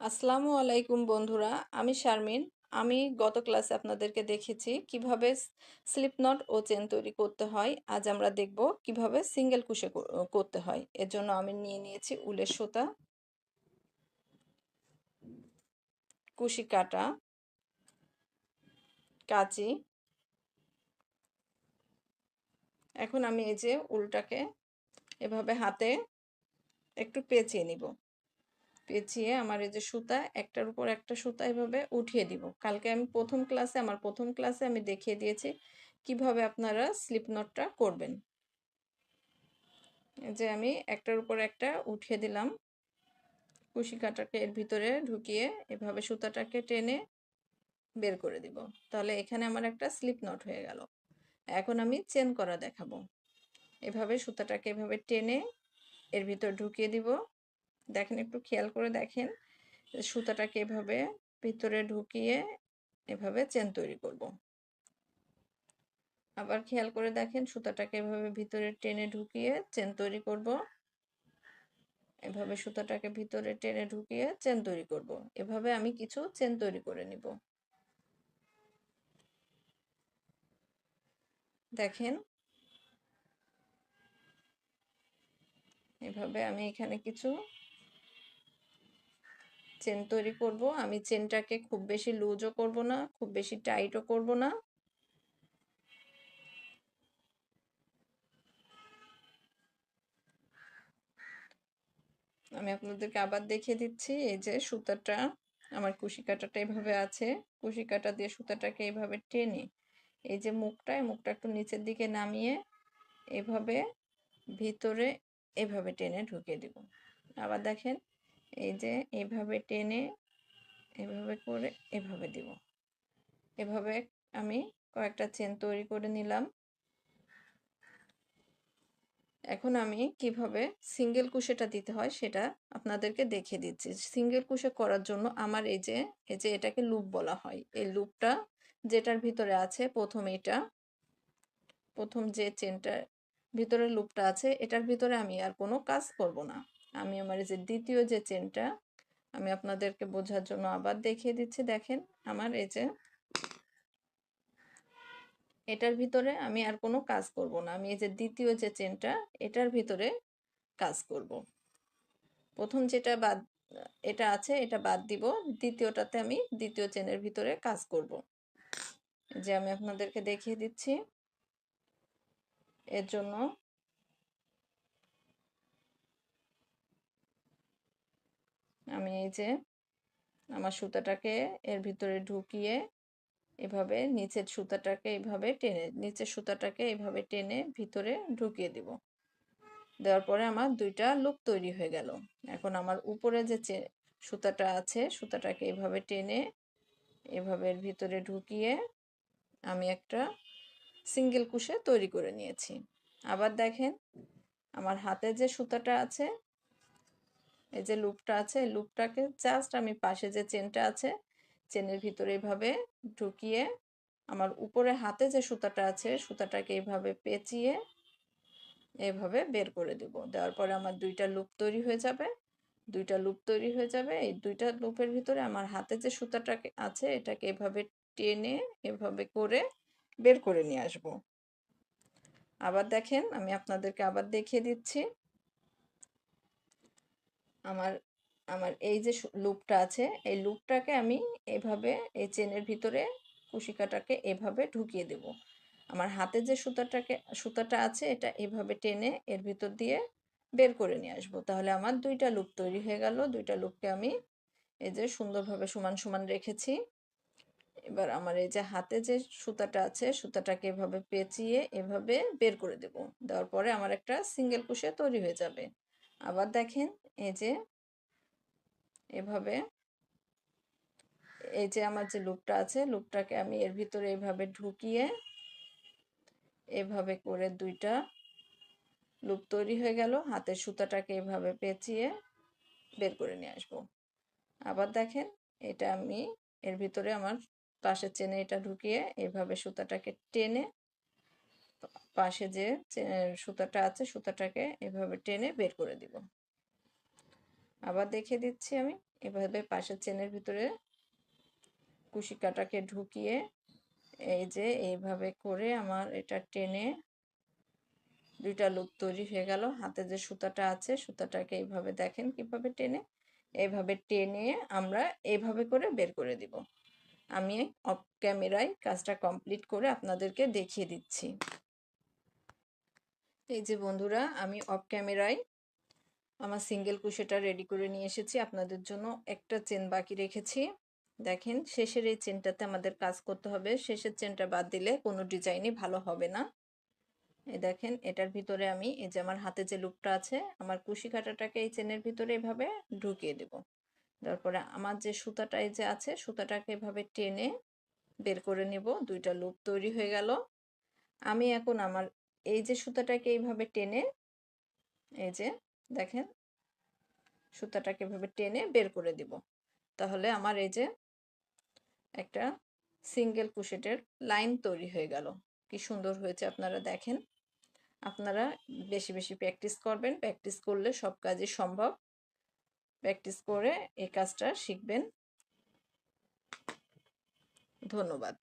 আসসালামু আলাইকুম বন্ধুরা, আমি শারমিন। আমি গত ক্লাসে আপনাদেরকে দেখেছি কীভাবে স্লিপ নট ও চেন তৈরি করতে হয়। আজ আমরা দেখব কীভাবে সিঙ্গেল কুশে করতে হয়। এর জন্য আমি নিয়ে নিয়েছি উলের সুতা, কুশি কাটা, কাঁচি। এখন আমি এই যে উলটাকে এভাবে হাতে একটু পেঁচিয়ে নিব। পেঁচিয়ে আমার এই যে সুতা, একটার উপর একটা সুতা এভাবে উঠিয়ে দিব। কালকে আমি প্রথম ক্লাসে, আমার প্রথম ক্লাসে আমি দেখিয়ে দিয়েছি কীভাবে আপনারা স্লিপ নটটা করবেন যে আমি একটার উপর একটা উঠিয়ে দিলাম। কুশি কাটাকে এর ভিতরে ঢুকিয়ে এভাবে সুতাটাকে টেনে বের করে দিব। তাহলে এখানে আমার একটা স্লিপ নট হয়ে গেল। এখন আমি চেন করা দেখাবো। এভাবে সুতাটাকে এভাবে টেনে এর ভিতর ঢুকিয়ে দিব। দেখেন, একটু খেয়াল করে দেখেন সুতাটাকে এভাবে ভিতরে ঢুকিয়ে এভাবে চেন তৈরি করব। আবার খেয়াল করে দেখেন, সুতাটাকে এভাবে ভিতরে টেনে ঢুকিয়ে চেন তৈরি করব। এভাবে সুতাটাকে ভিতরে টেনে ঢুকিয়ে চেন তৈরি করব। এভাবে আমি কিছু চেন তৈরি করে নিব। দেখেন। এভাবে আমি এখানে কিছু চেন তৈরি করব। আমি চেনটাকে খুব বেশি লুজও করব না, খুব বেশি টাইটও করব না। আমি আপনাদেরকে আবার দেখিয়ে দিচ্ছি, এই যে সুতাটা, আমার কুশি কাটাটা এভাবে আছে। কুশি কাটা দিয়ে সুতাটাকে এইভাবে টেনে, এই যে মুখটা মুখটা একটু নিচের দিকে নামিয়ে এভাবে ভিতরে এভাবে টেনে ঢুকিয়ে দেব। আবার দেখেন এই যে এভাবে টেনে এভাবে করে এভাবে দিব। এভাবে আমি কয়েকটা চেন তৈরি করে নিলাম। এখন আমি কীভাবে সিঙ্গেল কুশেটা দিতে হয় সেটা আপনাদেরকে দেখিয়ে দিচ্ছি। সিঙ্গেল কুশে করার জন্য আমার এই যে এই যে এটাকে লুপ বলা হয়। এই লুপটা যেটার ভিতরে আছে প্রথম এটা, প্রথম যে চেনটার ভিতরে লুপটা আছে এটার ভিতরে আমি আর কোনো কাজ করব না। আমি আমার যে দ্বিতীয় যে চেনটা, আমি আপনাদেরকে বোঝার জন্য আবার দেখিয়ে দিচ্ছি। দেখেন, আমার এই যে এটার ভিতরে আমি আর কোনো কাজ করব না। আমি এই যে দ্বিতীয় যে চেনটা, এটার ভিতরে কাজ করব। প্রথম যেটা বাদ, এটা আছে, এটা বাদ দিব। দ্বিতীয়টাতে আমি দ্বিতীয় চেনের ভিতরে কাজ করব। যে আমি আপনাদেরকে দেখিয়ে দিচ্ছি। এর জন্য আমি এই যে, আমার সুতাটাকে এর ভিতরে ঢুকিয়ে এভাবে নিচের সুতাটাকে এইভাবে টেনে, নিচের সুতাটাকে এইভাবে টেনে ভিতরে ঢুকিয়ে দিব। দেওয়ার পরে আমার দুইটা লুক তৈরি হয়ে গেল। এখন আমার উপরে যে সুতাটা আছে, সুতাটাকে এইভাবে টেনে এভাবে ভিতরে ঢুকিয়ে আমি একটা সিঙ্গেল কুশে তৈরি করে নিয়েছি। আবার দেখেন, আমার হাতে যে সুতাটা আছে এই যে লুপটা আছে, লুপটাকে জাস্ট আমি পাশে যে চেনটা আছে, চেনের ভিতরে এভাবে ঢুকিয়ে আমার উপরে হাতে যে সুতাটা আছে, সুতাটাকে এইভাবে পেঁচিয়ে এভাবে বের করে দেব। দেওয়ার পরে আমার দুইটা লুপ তৈরি হয়ে যাবে। দুইটা লুপ তৈরি হয়ে যাবে। এই দুইটা লুপের ভিতরে আমার হাতে যে সুতাটা আছে, এটাকে এভাবে টেনে এভাবে করে বের করে নিয়ে আসব। আবার দেখেন, আমি আপনাদেরকে আবার দেখিয়ে দিচ্ছি। আমার আমার এই যে লুপটা আছে, এই লুপটাকে আমি এভাবে, এই চেনের ভিতরে কুশিকাটাকে এভাবে ঢুকিয়ে দেব। আমার হাতে যে সুতাটাকে, সুতাটা আছে, এটা এভাবে টেনে এর ভিতর দিয়ে বের করে নিয়ে আসব। তাহলে আমার দুইটা লুপ তৈরি হয়ে গেল। দুইটা লুপকে আমি এই যে সুন্দরভাবে সমান সমান রেখেছি। এবার আমার এই যে হাতে যে সুতাটা আছে, সুতাটাকে এভাবে পেঁচিয়ে এভাবে বের করে দেব। দেওয়ার পরে আমার একটা সিঙ্গেল কুশে তৈরি হয়ে যাবে। আবার দেখেন এই যে, এভাবে। এই যে আমার যে লুপটা আছে লুপটাকে আমি এর ভিতরে এভাবে ঢুকিয়ে, এভাবে করে দুইটা লুপ তৈরি হয়ে গেল। হাতের সুতাটাকে এভাবে পেঁচিয়ে বের করে নিয়ে আসব। আবার দেখেন, এটা আমি এর ভিতরে আমার পাশের চেনে এটা ঢুকিয়ে এভাবে সুতাটাকে টেনে পাশে যে সুতাটা আছে, সুতাটাকে এভাবে টেনে বের করে দিব। আবার দেখে দিচ্ছি আমি। এভাবে পাশের চেনের ভিতরে কুশি কাটাকে ঢুকিয়ে এই যে এইভাবে করে আমার এটা টেনে দুইটা লুপ তৈরি হয়ে গেল। হাতে যে সুতাটা আছে, সুতাটাকে এইভাবে দেখেন কীভাবে টেনে। এইভাবে টেনে আমরা এইভাবে করে বের করে দিব। আমি অফ ক্যামেরায় কাজটা কমপ্লিট করে আপনাদেরকে দেখিয়ে দিচ্ছি। এই যে বন্ধুরা, আমি অফ ক্যামেরায় আমার সিঙ্গেল কুশেটা রেডি করে নিয়ে এসেছি। আপনাদের জন্য একটা চেন বাকি রেখেছি। দেখেন, শেষের এই চেনটাতে আমাদের কাজ করতে হবে। শেষের চেনটা বাদ দিলে কোনো ডিজাইনই ভালো হবে না। এই দেখেন, এটার ভিতরে আমি এই যে আমার হাতে যে লুপটা আছে, আমার কুশি কাটাটাকে এই চেনের ভিতরে এভাবে ঢুকিয়ে দেব। তারপরে আমার যে সুতাটা এই যে আছে, সুতাটাকে এভাবে টেনে বের করে নেব। দুইটা লুপ তৈরি হয়ে গেল। আমি এখন আমার এই যে সুতাটাকে এইভাবে টেনে, এই যে দেখেন সুতাটাকে এভাবে টেনে বের করে দিব। তাহলে আমার এই যে একটা সিঙ্গেল কুশেটের লাইন তৈরি হয়ে গেল। কি সুন্দর হয়েছে আপনারা দেখেন। আপনারা বেশি বেশি প্র্যাকটিস করবেন। প্র্যাকটিস করলে সব কাজই সম্ভব। প্র্যাকটিস করে এই কাজটা শিখবেন। ধন্যবাদ।